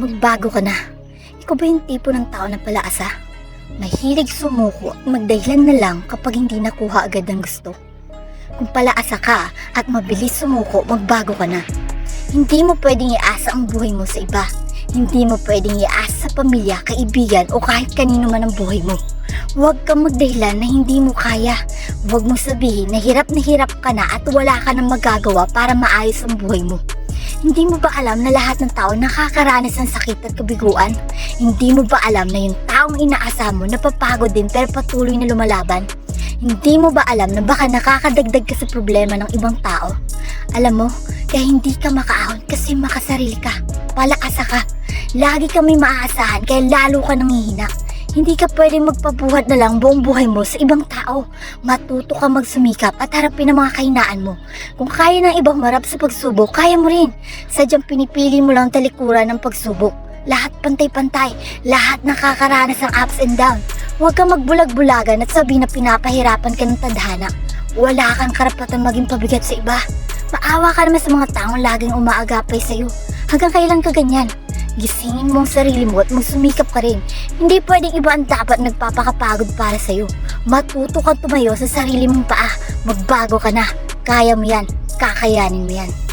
Magbago ka na. Ikaw ba yung tipo ng tao na palaasa? Mahilig sumuko at magdahilan na lang kapag hindi nakuha agad ang gusto. Kung palaasa ka at mabilis sumuko, magbago ka na. Hindi mo pwedeng iasa ang buhay mo sa iba. Hindi mo pwedeng iasa sa pamilya, kaibigan o kahit kanino man ang buhay mo. Huwag kang magdahilan na hindi mo kaya. Huwag mo sabihin na hirap na hirap ka na at wala ka nang magagawa para maayos ang buhay mo. Hindi mo ba alam na lahat ng tao nakakaranas ng sakit at kabiguan? Hindi mo ba alam na yung taong inaasa mo napapagod din pero patuloy na lumalaban? Hindi mo ba alam na baka nakakadagdag ka sa problema ng ibang tao? Alam mo, kaya hindi ka makaahon kasi makasarili ka. Palaasa ka. Lagi ka may maaasahan kaya lalo ka nanghihina. Hindi ka pwedeng magpabuhat na lang buong buhay mo sa ibang tao. Matuto ka magsumikap at harapin ang mga kahinaan mo. Kung kaya ng ibang marap sa pagsubok, kaya mo rin. Sadyang pinipili mo lang talikuran ng pagsubok. Lahat pantay-pantay, lahat nakakaranas ng ups and down. Huwag kang magbulag-bulagan at sabihin na pinapahirapan ka ng tadhana. Wala kang karapatan maging pabigat sa iba. Maawa ka naman sa mga taong laging umaagapay sa'yo. Hanggang kailan ka ganyan? Gisingin mo ang sarili mo at magsumikap ka rin. Hindi pwedeng iba ang dapat nagpapakapagod para sa'yo. Matuto kang tumayo sa sarili mong paa. Magbago ka na. Kaya mo yan. Kakayanin mo yan.